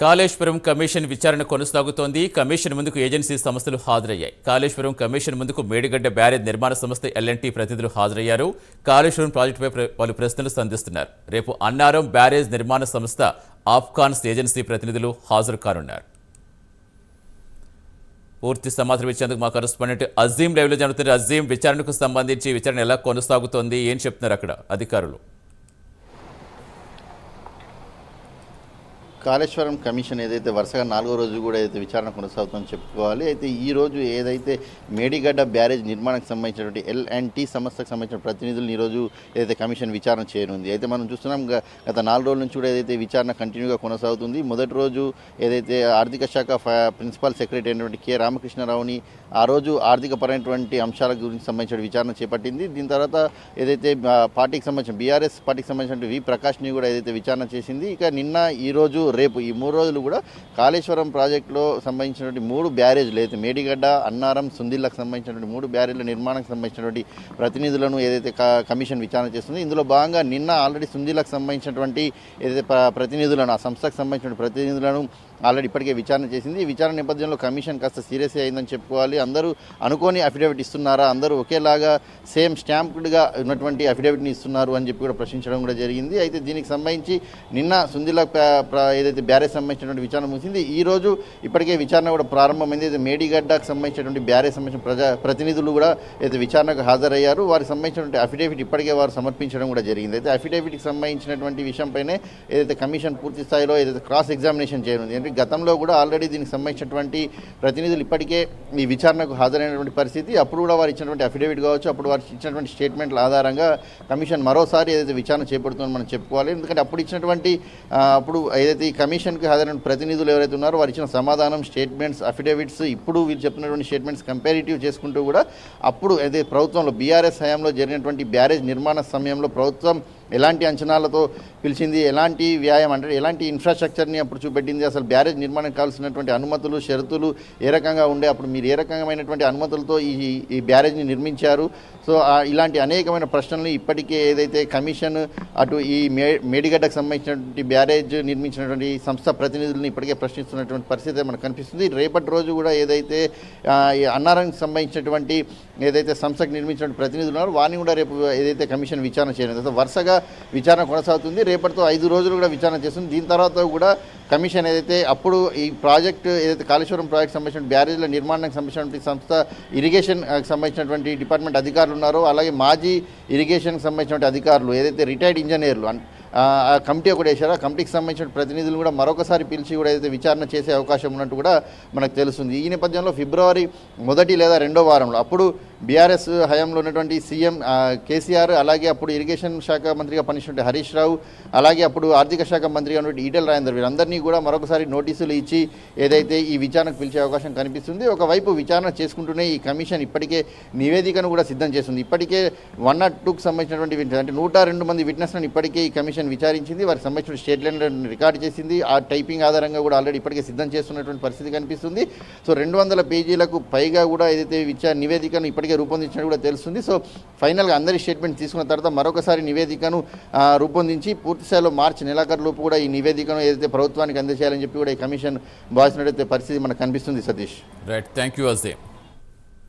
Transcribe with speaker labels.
Speaker 1: Kaleshwaram commission విచారణ కొనసాగుతోంది. Commission ముందుకు ఏజెన్సీ సంస్థలు హాజరయ్యాయి. కాళేశ్వరం కమిషన్ ముందుకు మేడిగడ్డ బ్యారేజ్ నిర్మాణ సంస్థ ఎల్ఎన్టీ ప్రతినిధులు హాజరయ్యారు. కాళేశ్వరం ప్రాజెక్టుపై పలు ప్రశ్నలు సంధిస్తున్నారు. రేపు అన్నారం బ్యారేజ్ నిర్మాణ సంస్థ ఆఫ్ఘాన్స్ ఏజెన్సీ ప్రతినిధులు హాజరు కానున్నారు. పూర్తి సమాచారం ఇచ్చేందుకు మా కరస్పాండెంట్ అజీం లైవ్లో జరుగుతున్న అజీం విచారణకు సంబంధించి విచారణ ఎలా కొనసాగుతోంది? ఏం చెప్తున్నారు అక్కడ అధికారులు?
Speaker 2: కాళేశ్వరం కమిషన్ ఏదైతే వరుసగా నాలుగో రోజు కూడా ఏదైతే విచారణ కొనసాగుతుందని చెప్పుకోవాలి అయితే ఈ రోజు ఏదైతే మేడిగడ్డ బ్యారేజ్ నిర్మాణానికి సంబంధించినటువంటి ఎల్ అండ్ టీ సంస్థకు సంబంధించిన ప్రతినిధులను ఈరోజు ఏదైతే కమిషన్ విచారణ చేయనుంది. అయితే మనం చూస్తున్నాం గత నాలుగు రోజుల నుంచి కూడా ఏదైతే విచారణ కంటిన్యూగా కొనసాగుతుంది మొదటి రోజు ఏదైతే ఆర్థిక శాఖ ప్రిన్సిపల్ సెక్రటరీ అయినటువంటి కె రామకృష్ణరావుని ఆ రోజు ఆర్థిక పరమైనటువంటి అంశాల గురించి సంబంధించిన విచారణ చేపట్టింది. దీని తర్వాత ఏదైతే పార్టీకి సంబంధించిన బీఆర్ఎస్ పార్టీకి సంబంధించిన వి ప్రకాష్ని కూడా ఏదైతే విచారణ చేసింది ఇక నిన్న ఈ రోజు రేపు ఈ మూడు రోజులు కూడా కాళేశ్వరం ప్రాజెక్టులో సంబంధించినటువంటి మూడు బ్యారేజ్లు అయితే మేడిగడ్డ అన్నారం సుందిల్లకు సంబంధించినటువంటి మూడు బ్యారేజ్ల నిర్మాణానికి సంబంధించినటువంటి ప్రతినిధులను ఏదైతే కమిషన్ విచారణ చేస్తుంది ఇందులో భాగంగా నిన్న ఆల్రెడీ సుందిల్లకు సంబంధించినటువంటి ఏదైతే ప్రతినిధులను ఆ సంస్థకు సంబంధించిన ప్రతినిధులను ఆల్రెడీ ఇప్పటికే విచారణ చేసింది. ఈ విచారణ నేపథ్యంలో కమిషన్ కాస్త సీరియస్ అయిందని చెప్పుకోవాలి. అందరూ అనుకోని అఫిడవిట్ ఇస్తున్నారా? అందరూ ఒకేలాగా సేమ్ స్టాంప్డ్గా ఉన్నటువంటి అఫిడవిట్ని ఇస్తున్నారు అని చెప్పి కూడా ప్రశ్నించడం కూడా జరిగింది. అయితే దీనికి సంబంధించి నిన్న సుందిల ఏదైతే బ్యారేజ్ సంబంధించినటువంటి విచారణ ముగిసింది ఈ రోజు ఇప్పటికే విచారణ కూడా ప్రారంభమైంది. అయితే మేడిగడ్డకు సంబంధించినటువంటి బ్యారేజ్ సంబంధించిన ప్రజా ప్రతినిధులు కూడా అయితే విచారణకు హాజరయ్యారు. వారికి సంబంధించినటువంటి అఫిడేవిట్ ఇప్పటికే వారు సమర్పించడం కూడా జరిగింది. అయితే అఫిడేవిట్కి సంబంధించినటువంటి విషయంపైనే ఏదైతే కమిషన్ పూర్తి స్థాయిలో ఏదైతే క్రాస్ ఎగ్జామినేషన్ చేయనుంది అంటే గతంలో కూడా ఆల్రెడీ దీనికి సంబంధించినటువంటి ప్రతినిధులు ఇప్పటికే ఈ విచారణకు హాజరైనటువంటి పరిస్థితి. అప్పుడు కూడా వారు ఇచ్చినటువంటి అఫిడేవిట్ కావచ్చు అప్పుడు వారు ఇచ్చినటువంటి స్టేట్మెంట్ల ఆధారంగా కమిషన్ మరోసారి ఏదైతే విచారణ చేపడుతుందని మనం చెప్పుకోవాలి. ఎందుకంటే అప్పుడు ఇచ్చినటువంటి అప్పుడు ఏదైతే ఈ కమిషన్కి హాజరైన ప్రతినిధులు ఎవరైతే ఉన్నారో వారు ఇచ్చిన సమాధానం స్టేట్మెంట్స్ అఫిడవిట్స్ ఇప్పుడు వీళ్ళు చెప్పినటువంటి స్టేట్మెంట్స్ కంపారిటివ్ చేసుకుంటూ కూడా అప్పుడు అదే ప్రభుత్వంలో బీఆర్ఎస్ హయాంలో జరిగినటువంటి బ్యారేజ్ నిర్మాణ సమయంలో ప్రభుత్వం ఎలాంటి అంచనాలతో పిలిచింది ఎలాంటి వ్యాయామం అంటే ఎలాంటి ఇన్ఫ్రాస్ట్రక్చర్ని అప్పుడు చూపెట్టింది అసలు బ్యారేజ్ నిర్మాణం కావాల్సినటువంటి అనుమతులు షరతులు ఏ రకంగా ఉండే అప్పుడు మీరు ఏ రకమైనటువంటి అనుమతులతో ఈ ఈ బ్యారేజ్ని నిర్మించారు? సో ఇలాంటి అనేకమైన ప్రశ్నలు ఇప్పటికే ఏదైతే కమిషన్ అటు ఈ మే మేడిగడ్డకు సంబంధించినటువంటి బ్యారేజ్ నిర్మించినటువంటి సంస్థ ప్రతినిధులను ఇప్పటికే ప్రశ్నిస్తున్నటువంటి పరిస్థితి మనకు కనిపిస్తుంది. రేపటి రోజు కూడా ఏదైతే అన్నారానికి సంబంధించినటువంటి ఏదైతే సంస్థకు నిర్మించినటువంటి ప్రతినిధులు ఉన్నారో వారిని కూడా రేపు ఏదైతే కమిషన్ విచారణ చేయలేదు వరుసగా విచారణ కొనసాగుతుంది. రేపటితో ఐదు రోజులు కూడా విచారణ చేస్తుంది. దీని తర్వాత కూడా కమిషన్ ఏదైతే అప్పుడు ఈ ప్రాజెక్ట్ ఏదైతే కాళేశ్వరం ప్రాజెక్ట్ సంబంధించిన బ్యారేజ్ల నిర్మాణానికి సంబంధించినటువంటి సంస్థ ఇరిగేషన్ సంబంధించినటువంటి డిపార్ట్మెంట్ అధికారులు ఉన్నారో అలాగే మాజీ ఇరిగేషన్కి సంబంధించినటువంటి అధికారులు ఏదైతే రిటైర్డ్ ఇంజనీర్లు ఆ కమిటీ ఒకటి వేశారు. ఆ కమిటీకి సంబంధించిన ప్రతినిధులు కూడా మరొకసారి పిలిచి కూడా అయితే విచారణ చేసే అవకాశం ఉన్నట్టు కూడా మనకు తెలుస్తుంది. ఈ నేపథ్యంలో ఫిబ్రవరి మొదటి లేదా రెండో వారంలో అప్పుడు బీఆర్ఎస్ హయాంలో ఉన్నటువంటి సీఎం కేసీఆర్ అలాగే అప్పుడు ఇరిగేషన్ శాఖ మంత్రిగా పనిచేసినటువంటి హరీష్ రావు అలాగే అప్పుడు ఆర్థిక శాఖ మంత్రిగా ఉన్నటువంటి ఈటెల రాజేందర్ వీరందరినీ కూడా మరొకసారి నోటీసులు ఇచ్చి ఏదైతే ఈ విచారణకు పిలిచే అవకాశం కనిపిస్తుంది ఒకవైపు విచారణ చేసుకుంటూనే ఈ కమిషన్ ఇప్పటికే నివేదికను కూడా సిద్ధం చేస్తుంది. ఇప్పటికే వన్ నాట్ టూకు సంబంధించినటువంటి అంటే నూట రెండు మంది విట్నెస్లను ఇప్పటికే ఈ కమిషన్ విచారించింది వారికి సంబంధించిన స్టేట్మెంట్లను రికార్డ్ చేసింది ఆ టైపింగ్ ఆధారంగా కూడా ఆల్రెడీ ఇప్పటికే సిద్ధం చేస్తున్నటువంటి పరిస్థితి కనిపిస్తుంది. సో రెండు వందల పేజీలకు పైగా కూడా ఏదైతే విచార నివేదికను ఇప్పటికే రూపొందించినట్టు కూడా తెలుస్తుంది. సో ఫైనల్గా అందరి స్టేట్మెంట్ తీసుకున్న తర్వాత మరొకసారి నివేదికను రూపొందించి పూర్తిస్థాయిలో మార్చి నెలాఖరులోపు కూడా ఈ నివేదికను ఏదైతే ప్రభుత్వానికి అందజేయాలని చెప్పి కూడా ఈ కమిషన్ భావిస్తున్నట్టయితే పరిస్థితి మనకు కనిపిస్తుంది Satish.
Speaker 1: Right thank you Ajay